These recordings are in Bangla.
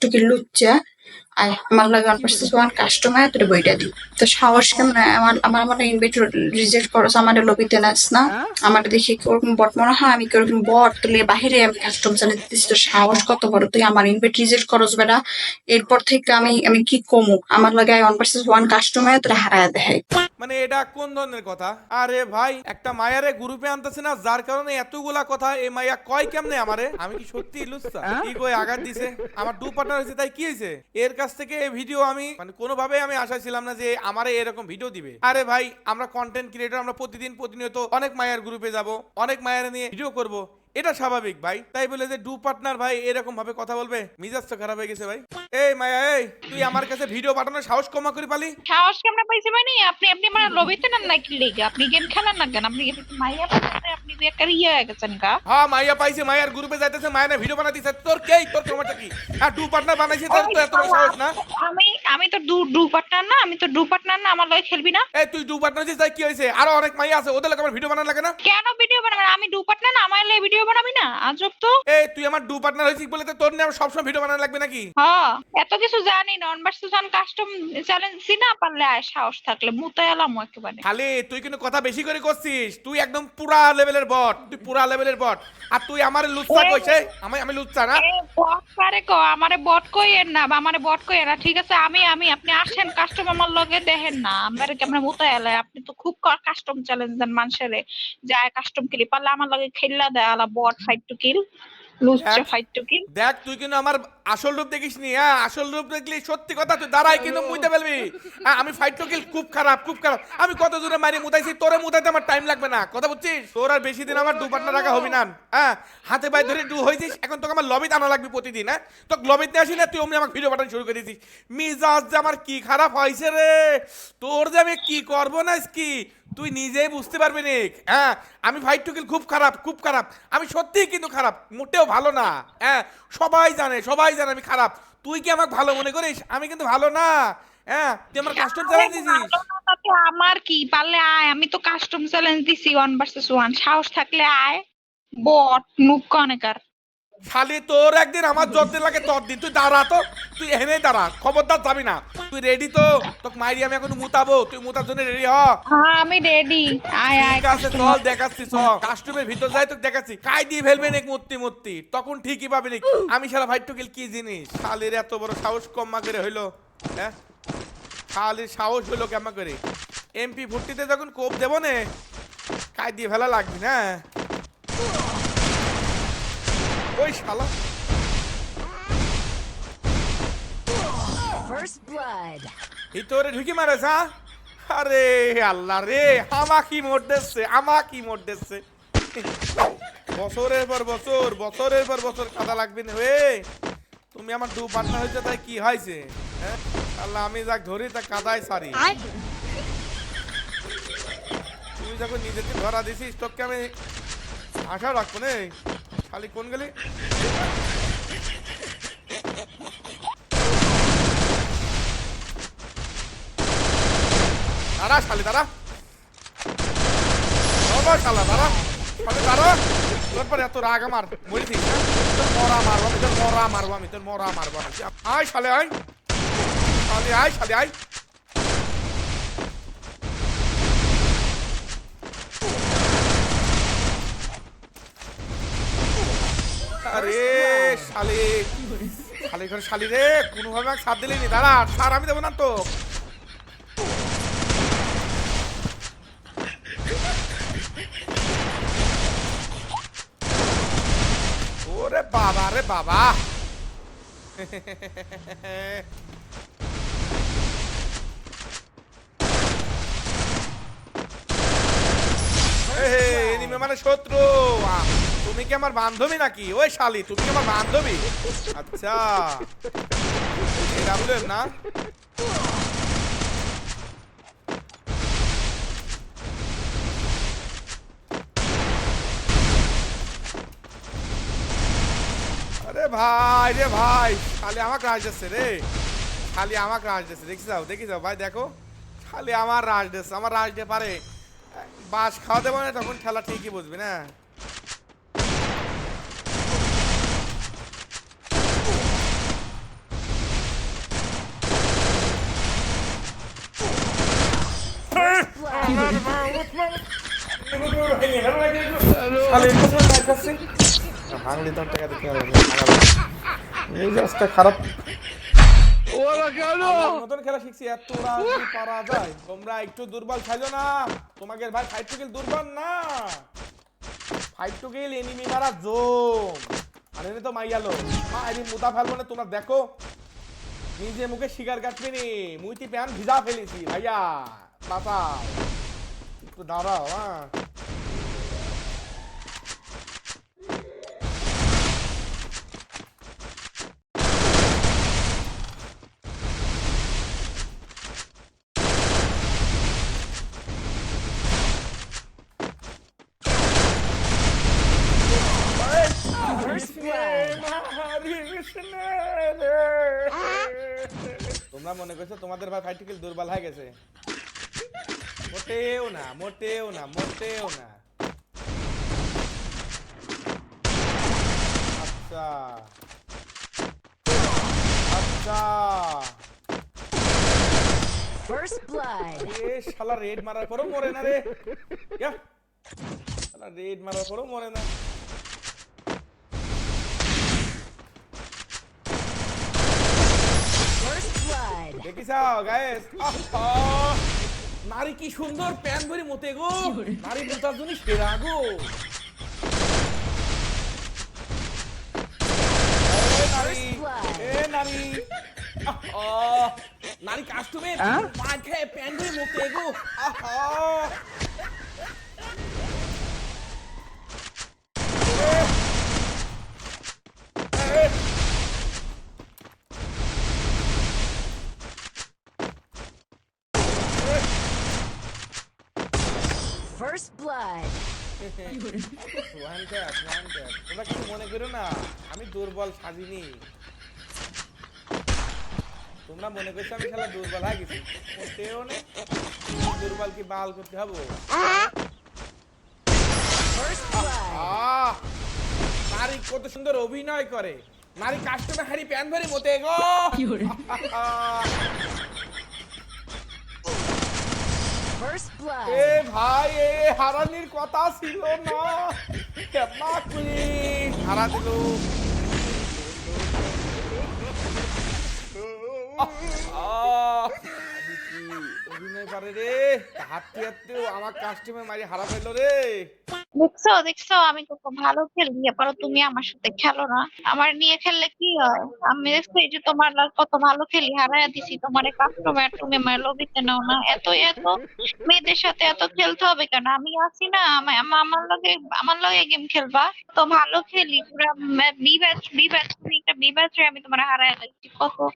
টুকি লুচ্চা আর আমার লাগে ওয়ান পার্সেন্ট ওয়ান কাস্টমার তোর বইটা দি তো সাহস কেমন আমার আমার মনে ইনভাইট রিজেক্ট আমার লবিতে নাস না? আমার দেখি ওরকম বট মনে হয়? আমি কীরকম বট তুলে বাহিরে আমি কাস্টম দিতেছি তো সাহস কত বড়? তুই আমার ইনভাইট রিজেক্ট করস বেটা। এরপর থেকে আমি আমি কি কমু? আমার লাগে ওয়ান পার্সেন্ট ওয়ান কাস্টমার তোরা হারায় দেয় মানে এটা কোন ধরনের কথা? আরে ভাই একটা মায়ারে গ্রুপে আনতেছে না যার কারণে এতগুলা কথা এই মাইয়া কয় কেমনে আমারে? আমি কি সত্যি লুচ্ছা? কি কই আঘাত দিছে? আমার দু পার্টনার হয়েছে তাই কি হয়েছে? এর কাছ থেকে ভিডিও আমি মানে কোনোভাবে আমি আশা ছিলাম না যে আমারে এরকম ভিডিও দিবে। আরে ভাই, আমরা কন্টেন্ট ক্রিয়েটর আমরা প্রতিদিন প্রতিনিয়ত অনেক মায়ের গ্রুপে যাব, অনেক মায়ের নিয়ে ভিডিও করব। এটা স্বাভাবিক ভাই। তাই বলে যে ডু পার্টনার ভাই এরকম ভাবে কথা বলবে মিজাজ তো খারাপ হয়ে গেছে ভাই। এই মায়া এই তুই আমার কাছে ভিডিও পাঠানোর সাহস কমা করে পালি? সাহস কেমন পাইছি মানে? আপনি আপনি মানে লবিতে নেন নাকি লিগে? আপনি গেম খেলেন না কেন? আপনি মাইয়া পাইছে আপনি একটা ইয়ে হয়ে গেছেন গা। হ্যাঁ মাইয়া পাইছে মায়ার গ্রুপে যাইতেছে মায়া না ভিডিও বানাইতেছে। তোর কেই তোর সমস্যা কি? আর টু পার্টনার বানাইছে তোর তো এত সাহস না? আমি আমি তো ডু ডু পার্টনার না আমি তো ডু পার্টনার না আমার লগে খেলবি না? এই তুই টু পার্টনার হয়েছিস তাই কি হয়েছে? আরও অনেক মাইয়া আছে ওদের লাগে আমার ভিডিও বানানো লাগে না? কেন ভিডিও বানাবি না? আমি ডু পার্টনার না আমার লগে ভিডিও বানাবি না আজব তো। এই তুই আমার টু পার্টনার হয়েছিস বলে তো তোর আমার সবসময় ভিডিও বানানো লাগবে নাকি? হ্যাঁ এত কিছু জানি না one versus one custom challenge দিছি না পারলে আয় সাহস থাকলে মুতাই এলাম একেবারে। খালি তুই কিন্তু কথা বেশি করে করছিস তুই একদম পুরা লেভেলের বট তুই পুরা লেভেলের বট আর তুই আমার লুচ্চা কইছে আমি আমি লুচ্চা না? বট কারে কো আমারে বট কইেন না বা আমারে বট কইেন না ঠিক আছে আমি আমি আপনি আসেন কাস্টম আমার লগে দেখেন না আমারে কেমন মুতাই এলাই আপনি তো খুব কাস্টম চ্যালেঞ্জ দেন মানুষের যায় কাস্টম খেলি পারলে আমার লগে খেললা দেয় আলা বট ফাইট টু কিল লুচা ফাইট টু কিল দেখ তুই কিন্তু আমার আসল রূপ দেখিস নি হ্যাঁ? আসল রূপ দেখলি সত্যি কথা তুই দাঁড়াই কিন্তু মুইতে ফেলবি। হ্যাঁ, আমি ফাইট তো কিল খুব খারাপ খুব খারাপ। আমি কত জোরে মারি মুতাইছি তোরে মুতাইতে আমার টাইম লাগবে না। কথা বুঝছিস? তোর আর বেশি দিন আমার দু পার্টনার রাখা হবি না। হ্যাঁ হাতে পায়ে ধরে দু হয়েছিস এখন তোকে আমার লবিতে আনা লাগবে প্রতিদিন হ্যাঁ? তোকে লবিতে আসি না তুই অমনি আমাকে ভিডিও পাঠানো শুরু করে দিয়েছিস মিজাজ যে আমার কি খারাপ হয়েছে রে? তোর যে আমি কি করব না কি তুই নিজেই বুঝতে পারবি নি। হ্যাঁ আমি ফাইট টুকিল খুব খারাপ খুব খারাপ। আমি সত্যিই কিন্তু খারাপ মোটেও ভালো না। হ্যাঁ সবাই জানে সবাই জানে আমি খারাপ। তুই কি আমাকে ভালো মনে করিস? আমি কিন্তু ভালো না। হ্যাঁ তুই আমার কাস্টম চ্যালেঞ্জ দিছিস। আমার কি? পারলে আয় আমি তো কাস্টম চ্যালেঞ্জ দিছি ওয়ান ভার্সেস ওয়ান সাহস থাকলে আয়। বট নুক কনেকার খালি তোর একদিন আমার যত লাগে তোর দিন তুই দাঁড়া তো। তুই এনে দাঁড়া খবরদার যাবি না। তুই রেডি তো? তোকে মাইরি আমি এখন মুতাবো। তুই মুতার জন্য রেডি হ। হ্যাঁ আমি রেডি আয় আয়। ঠিক আছে চল দেখাচ্ছি চল কাস্টমের ভিতর যাই তোকে দেখাচ্ছি। কাই দিয়ে ফেলবে নাকি মূর্তি মূর্তি? তখন ঠিকই পাবে নাকি আমি সারা ভাই টুকিল কি জিনিস? শালির এত বড় সাহস কম্মা করে হইল হ্যাঁ? শালির সাহস হইল কেমন করে? এমপি ভর্তিতে যখন কোপ দেবো নে কাই দিয়ে ফেলা লাগবে না? ওই শালা। First blood. ভিতরে ঢুকি মারেছ হ্যাঁ? আরে আল্লাহ রে আমাকি মোট দিচ্ছে আমাকি মোট দিচ্ছে। বছরের পর বছর বছরের পর বছর কাদা লাগবে না রে। তুমি আমার দু পার্টনার হয়েছে তাই কি হয়েছে? হ্যাঁ? আল্লাহ আমি যাক ধরি তা কাদায় সারি। তুই যখন নিজেকে ধরা দিছিস তোকে আমি আশা রাখব নে। খালি কোন গেলি? দাঁড়া, শালি, দাঁড়া। বাবা শালা, দাঁড়া। শালি, দাঁড়া। তারপরে এত রাগ আমার বলছিস না? তোর মরা মারবো আমি, তোর মরা মারবো আমি, তোর মরা শালে শালি, আয় আরে শালি শালি করে শালি রে, কোনোভাবে সাথ দিলেনি দাঁড়া সার আমি দেবো না তো ওরে বাবা রে বাবা। মানে শত্রু। তুমি কি আমার বান্ধবী নাকি? ওই শালি, তুমি কি আমার বান্ধবী? আচ্ছা। না? রে ভাই রে ভাই খালি আমার রাজ আছে রে। খালি আমার রাজ আছে দেখি যাও দেখি যাও ভাই দেখো। খালি আমার রাজ আছে আমার রাজ দিয়ে পারে। বাস খাওয়া দেবো না তখন খেলা ঠিকই বুঝবি না? Além, você vai fazer? ভাঙলি তোর টাকা দিতে হবে মেজাজটা খারাপ। আমার মতন খেলা শিখছি ওরা কি পারা যায়? তোমরা একটু দুর্বল সাজো না। ভাই ফাইট টু কিল দুর্বল না। ফাইট টু কিল এনিমি মারা জোম। আর তো মাইয়ালো। মা এদিন মুতা ফেলব না তোমরা দেখো। নিজে মুখে শিকার কাটবে নি। মুইতি প্যান ভিজা ফেলেছি ভাইয়া। বাবা একটু দাঁড়াও হ্যাঁ তোমরা মনে করছ তোমাদের ভাই ফাইটিকেল দুর্বল হয়ে গেছে। মোটেও না মোটেও না মোটেও না। আচ্ছা। আচ্ছা। First blood. এ শালা রেড মারার পরও মরে না রে। ইয়া, শালা রেড মারার পরও মরে না First দেখিছাও গায়েস নারী কি সুন্দর প্যান ধরে মতে গো? নারী জুতার জন্য সেরা গো। নারী, নারী। কাস্টমে খেয়ে প্যান ধরে মতে গো। আহা এ, এ, First blood. One tap one tap তোমরা কিছু মনে করো না আমি দুর্বল সাজিনি তোমরা মনে করছ আমি খেলা দুর্বল হয়ে গেছি করতেও নে দুর্বল কি বাল করতে হব? নারী কত সুন্দর অভিনয় করে। নারী কাস্টমে হারি প্যান ধরে মতে গো। Blood. এ ভাই, এ হারানির কথা ছিল না। কেমা কুইন হারা দিল অভিনয় পারে রে? হাঁটতে হাঁটতেও আমার কাস্টমে মারি হারা ফেলল রে। দেখছ দেখছ, আমি কত ভালো খেলি, এবারও তুমি আমার সাথে খেলো না। আমার নিয়ে খেললে কি হয়? আমি দেখছ এই যে তোমার কত ভালো খেলি হারাইয়া দিছি তোমার কাস্টমার তুমি আমার লবিতে নাও না। এত এত মেয়েদের সাথে এত খেলতে হবে কেন? আমি আছি না, আমা- আমা- আমার লগে আমার লগে গেম খেলবা? তো ভালো খেলি, পুরা বি ব্যাচ বি ব্যাচ তুমি একটা বি আমি তোমার হারাইয়া দিচ্ছি কত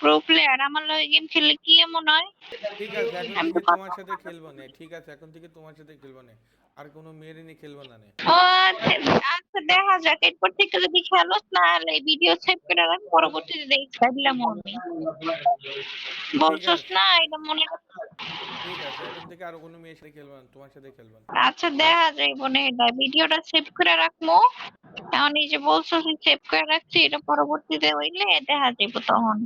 প্রো প্লেয়ার আমার লগে গেম খেললে কি এমন হয়? ঠিক আছে এখন থেকে তোমার সাথে খেলব না ঠিক আছে এখন থেকে তোমার সাথে খেলব না। আর কোনো মেয়ের নিয়ে খেলব না ও আচ্ছা আচ্ছা, দেখা যাক। এরপর থেকে যদি খেলোস না হলে ভিডিও সেভ করে রাখ পরবর্তীতে দেখতে দিলাম আমি। বলছস না এটা মনে রাখ। আচ্ছা দেখা যায় না এটা ভিডিওটা সেভ করে রাখব। এখন এই যে বলছো সেভ করে রাখছি, এটা পরবর্তীতে হইলে দেখা যাইব তখন।